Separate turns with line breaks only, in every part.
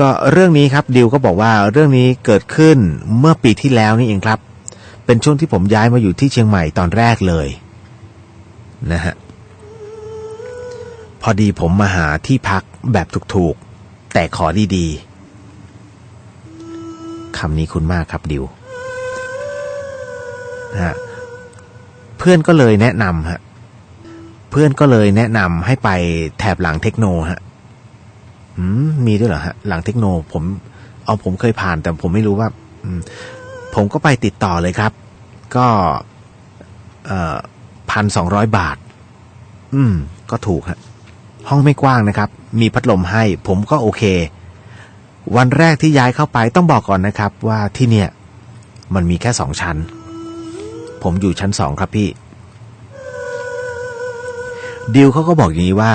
ก็เรื่องนี้ครับดิวก็บอกว่าเรื่องนี้เกิดขึ้นเมื่อปีที่แล้วนี่เองครับ เป็นช่วงที่ผมย้ายมาอยู่ที่เชียงใหม่ตอนแรกเลยนะฮะพอดีผมมาหาที่พักแบบถูกๆ แต่ขอดีๆคำนี้คุณมากครับดิวนะฮะเพื่อนก็เลยแนะนำฮะเพื่อนก็เลยแนะนำให้ไปแถบหลังเทคโนฮะ มีด้วยเหรอฮะ หลังเทคโน ผมเอาผมเคยผ่าน แต่ผมไม่รู้ว่าผมก็ไปติดต่อเลยครับ ก็พันสองร้อยบาท อืม ก็ถูกฮะ ห้องไม่กว้างนะครับ มีพัดลมให้ ผมก็โอเค วันแรกที่ย้ายเข้าไปต้องบอกก่อนนะครับ ว่าที่เนี่ย มันมีแค่สองชั้น ผมอยู่ชั้นสองครับพี่ดิวเขาก็บอกอย่างนี้ว่า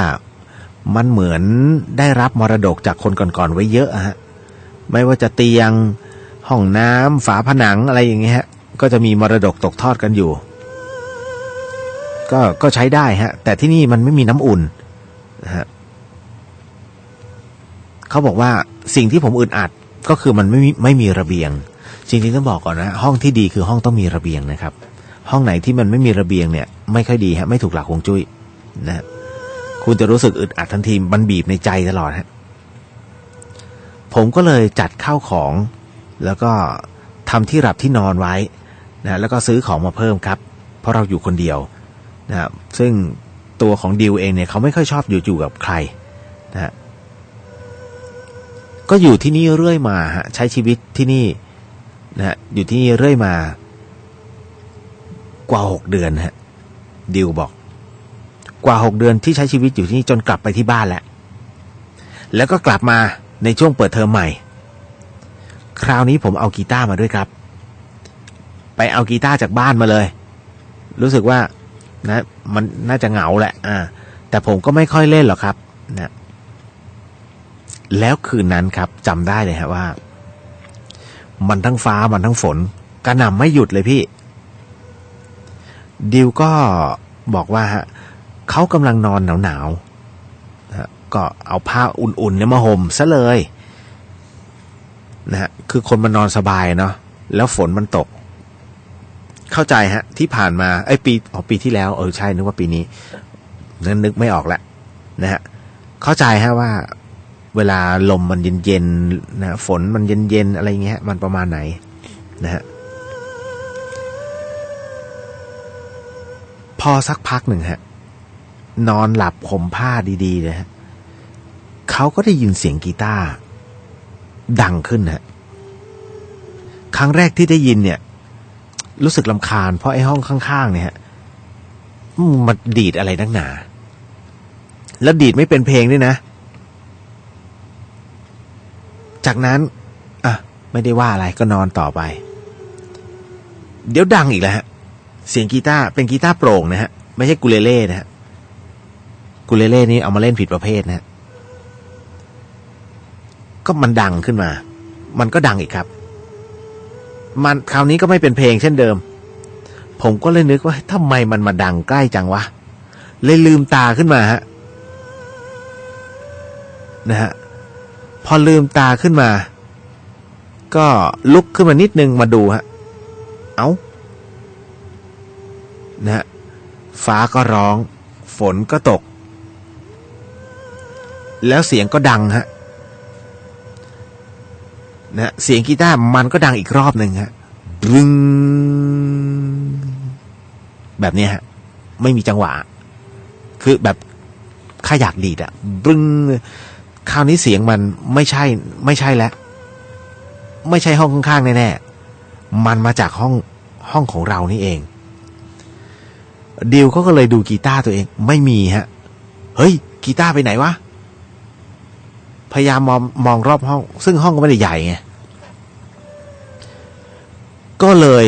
มันเหมือนได้รับมรดกจากคนก่อนๆไว้เยอะฮะไม่ว่าจะเตียง ห้องน้ำฝาผนังอะไรอย่างเงี้ยฮะก็จะมีมรดกตกทอดกันอยู่ ก็ก็ใช้ได้ฮะ แต่ที่นี่มันไม่มีน้ำอุ่นนะฮะเขาบอกว่าสิ่งที่ผมอึดอัดก็คือมันไม่มีไม่มีระเบียง จริงๆต้องบอกก่อนนะ ห้องที่ดีคือห้องต้องมีระเบียงนะครับ ห้องไหนที่มันไม่มีระเบียงเนี่ย ไม่ค่อยดีฮะไม่ถูกหลักฮวงจุ้ยนะฮะ คุณจะรู้สึกอึดอัดทันทีมันบีบในใจตลอดฮะผมก็เลยจัดข้าวของ แล้วก็ทำที่หลับที่นอนไว้นะแล้วก็ซื้อของมาเพิ่มครับ เพราะเราอยู่คนเดียวนะซึ่งตัวของดิวเองเนี่ยเขาไม่ค่อยชอบอยู่อยู่กับใครนะฮะก็อยู่ที่นี่เรื่อยมาฮะใช้ชีวิตที่นี่นะฮะอยู่ที่นี่เรื่อยมากว่าหกเดือนฮะดิวบอก กว่าหกเดือนที่ใช้ชีวิตอยู่ที่นี่จนกลับไปที่บ้านแล้วแล้วก็กลับมาในช่วงเปิดเทอมใหม่ คราวนี้ผมเอากีตาร์มาด้วยครับ ไปเอากีตาร์จากบ้านมาเลย รู้สึกว่านะมันน่าจะเหงาแหละ อ่า แต่ผมก็ไม่ค่อยเล่นหรอกครับนะแล้วคืนนั้นครับจำได้เลยฮะว่า มันทั้งฟ้ามันทั้งฝนกระหน่ำไม่หยุดเลยพี่ ดิวก็บอกว่าฮะ เขากำลังนอนหนาวๆนะก็เอาผ้าอุ่นๆเนี่ยมาห่มซะเลยนะฮะคือคนมันนอนสบายเนาะแล้วฝนมันตก เข้าใจฮะ ที่ผ่านมาไอ้ปีอ๋อปีที่แล้วเออใช่นึกว่าปีนี้นั้นนึกไม่ออกแล้วนะฮะเข้าใจฮะว่า เวลาลมมันเย็นๆนะฝนมันเย็นๆอะไรเงี้ย มันประมาณไหน นะฮะพอสักพักหนึ่งฮะ นอนหลับห่มผ้าดีๆเลยฮะเขาก็ได้ยินเสียงกีตาร์ดังขึ้นฮะครั้งแรกที่ได้ยินเนี่ย รู้สึกลำคาญ เพราะไอ้ห้องข้าง ๆ เนี่ยฮะอืมมันดีดอะไรนักหนา แล้วดีดไม่เป็นเพลงด้วยนะ จากนั้น อะ ไม่ได้ว่าอะไรก็นอนต่อไป เดี๋ยวดังอีกแล้วฮะ เสียงกีตาร์เป็นกีตาร์โปร่งนะฮะ ไม่ใช่กูเลเล่นะฮะ กูเลเล่นี่เอามาเล่นผิดประเภทนะฮะก็มันดังขึ้นมา มันก็ดังอีกครับ มันคราวนี้ก็ไม่เป็นเพลงเช่นเดิม ผมก็เลยนึกว่าทำไมมันมาดังใกล้จังวะ เลยลืมตาขึ้นมาฮะนะฮะพอลืมตาขึ้นมา ก็ลุกขึ้นมานิดนึงมาดูฮะ เอา้านะฮะฟ้าก็ร้อง ฝนก็ตก แล้วเสียงก็ดังฮะนะฮะเสียงกีตาร์มันก็ดังอีกรอบหนึ่งฮะบึ้งแบบนี้ฮะ ไม่มีจังหวะ คือแบบข้าอยากดีดอะบึ้งคราวนี้เสียงมันไม่ใช่ ไม่ใช่แล้ว ไม่ใช่ห้องข้างๆแน่ๆมันมาจากห้องห้องของเรานี่เองดิวเขาก็เลยดูกีตาร์ตัวเอง ไม่มีฮะ เฮ้ย กีตาร์ไปไหนวะ พยายามมองมองรอบห้อง ซึ่งห้องก็ไม่ได้ใหญ่ไงก็เลย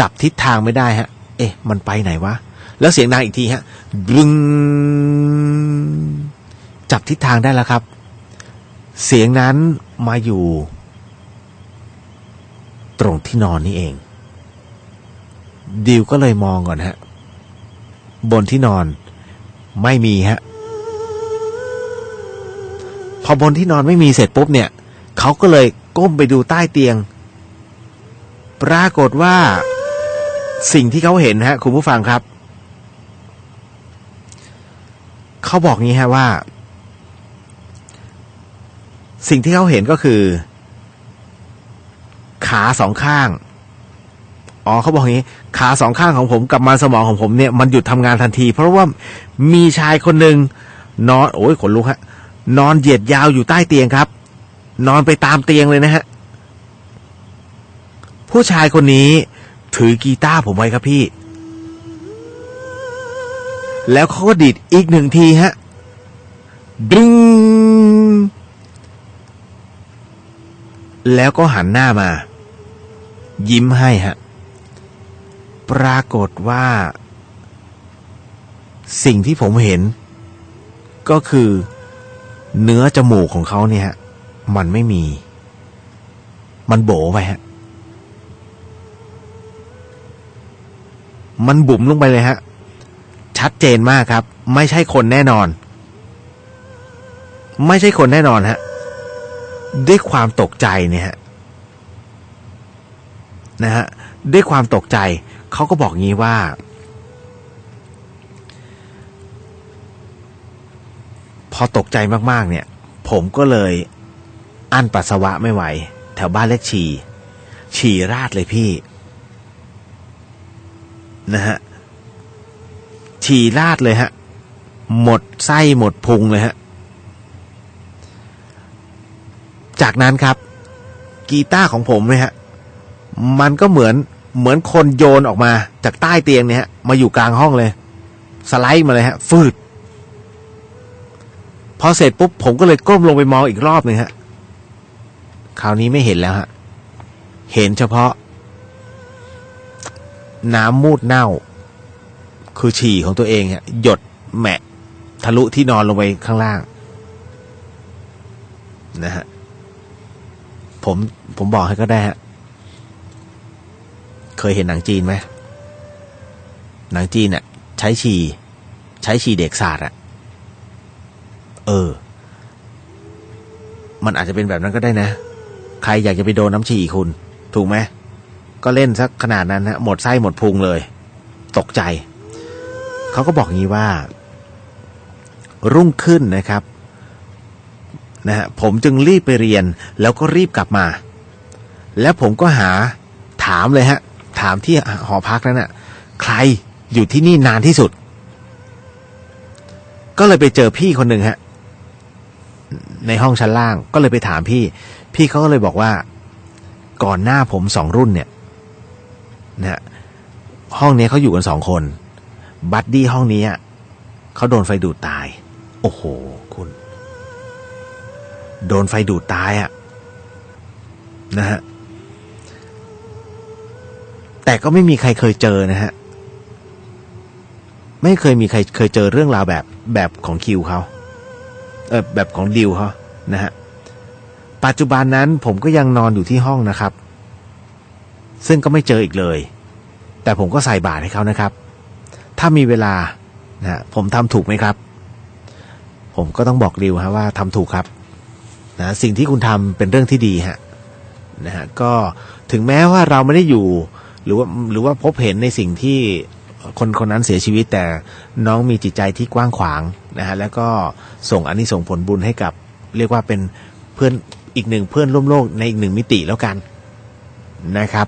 จับทิศทางไม่ได้ฮะ เอ๊ะ มันไปไหนวะ แล้วเสียงดังอีกทีฮะบึ้งจับทิศทางได้แล้วครับ เสียงนั้นมาอยู่ ตรงที่นอนนี่เอง ดิวก็เลยมองก่อนฮะ บนที่นอนไม่มีฮะ พอบนที่นอนไม่มีเสร็จปุ๊บเนี่ยเขาก็เลยก้มไปดูใต้เตียง ปรากฏว่าสิ่งที่เขาเห็นฮะคุณผู้ฟังครับ เขาบอกงี้ฮะว่า สิ่งที่เขาเห็นก็คือ ขาสองข้าง อ๋อเขาบอกงี้ ขาสองข้างของผมกับมันสมองของผมเนี่ยมันหยุดทำงานทันที เพราะว่ามีชายคนหนึ่งนอนโอ้ยขนลุกฮะ นอนเหยียดยาวอยู่ใต้เตียงครับ นอนไปตามเตียงเลยนะฮะ ผู้ชายคนนี้ถือกีตาร์ผมไว้ครับพี่ แล้วเขาก็ดีดอีกหนึ่งทีฮะดึงแล้วก็หันหน้ามา ยิ้มให้ฮะ ปรากฏว่า สิ่งที่ผมเห็น ก็คือ เนื้อจมูกของเขาเนี่ยมันไม่มี มันโบไปฮะ มันบุ๋มลงไปเลยฮะ ชัดเจนมากครับ ไม่ใช่คนแน่นอน ไม่ใช่คนแน่นอนฮะ ด้วยความตกใจเนี่ยฮะนะฮะด้วยความตกใจ เขาก็บอกงี้ว่า พอตกใจมากๆเนี่ย ผมก็เลยอั้นปัสสาวะไม่ไหว แถวบ้านเล็กฉี่ฉี่ราดเลยพี่ นะฮะฉี่ราดเลยฮะ หมดไส้หมดพุงเลยฮะ จากนั้นครับ กีตาร์ของผมเนี่ยฮะ มันก็เหมือนเหมือนคนโยนออกมา จากใต้เตียงเนี่ยฮะมาอยู่กลางห้องเลย สไลด์มาเลยฮะ ฟืด อเสร็จปุ๊บผมก็เลยก้มลงไปมองอีกรอบหนึ่งฮะ คราวนี้ไม่เห็นแล้วฮะ เห็นเฉพาะ น้ำมูดเน่า คือฉี่ของตัวเองฮะหยดแหมะทะลุที่นอนลงไปข้างล่าง นะฮะ ผมผมบอกให้ก็ได้ฮะ เคยเห็นหนังจีนไหมหนังจีนเน่ะ ใช้ฉี่ใช้ฉี่เด็กศาสตร์อะ เออ มันอาจจะเป็นแบบนั้นก็ได้นะ ใครอยากจะไปโดนน้ำฉี่คุณ ถูกไหมก็เล่นสักขนาดนั้นฮะหมดไส้หมดพุงเลย ตกใจ เขาก็บอกงี้ว่า รุ่งขึ้นนะครับนะฮะผมจึงรีบไปเรียนแล้วก็รีบกลับมา แล้วผมก็หาถามเลยฮะ ถามที่หอพักนั้นน่ะ ใครอยู่ที่นี่นานที่สุด ก็เลยไปเจอพี่คนหนึ่งฮะ ในห้องชั้นล่าง ก็เลยไปถามพี่ พี่เขาก็เลยบอกว่า ก่อนหน้าผมสองรุ่นเนี่ยนะฮะห้องนี้เขาอยู่กันสองคน บัดดี้ห้องนี้เขาโดนไฟดูดตาย โอ้โห คุณ โดนไฟดูดตายอะนะฮะแต่ก็ไม่มีใครเคยเจอนะฮะ ไม่เคยมีใครเคยเจอเรื่องราวแบบแบบของคิวเขา แบบของดิวเขานะฮะปัจจุบันนั้นผมก็ยังนอนอยู่ที่ห้องนะครับ ซึ่งก็ไม่เจออีกเลย แต่ผมก็ใส่บาตรให้เขานะครับ ถ้ามีเวลานะฮะผมทำถูกไหมครับ ผมก็ต้องบอกดิวฮะว่าทำถูกครับนะสิ่งที่คุณทำเป็นเรื่องที่ดีฮะนะฮะก็ถึงแม้ว่าเราไม่ได้อยู่หรือว่าหรือว่าพบเห็นในสิ่งที่ คนคนนั้นเสียชีวิตแต่น้องมีจิตใจที่กว้างขวางนะฮะแล้วก็ส่งอันนี้ส่งผลบุญให้กับ เรียกว่าเป็นเพื่อนอีกหนึ่งเพื่อนร่วมโลกในอีกหนึ่งมิติแล้วกันนะครับ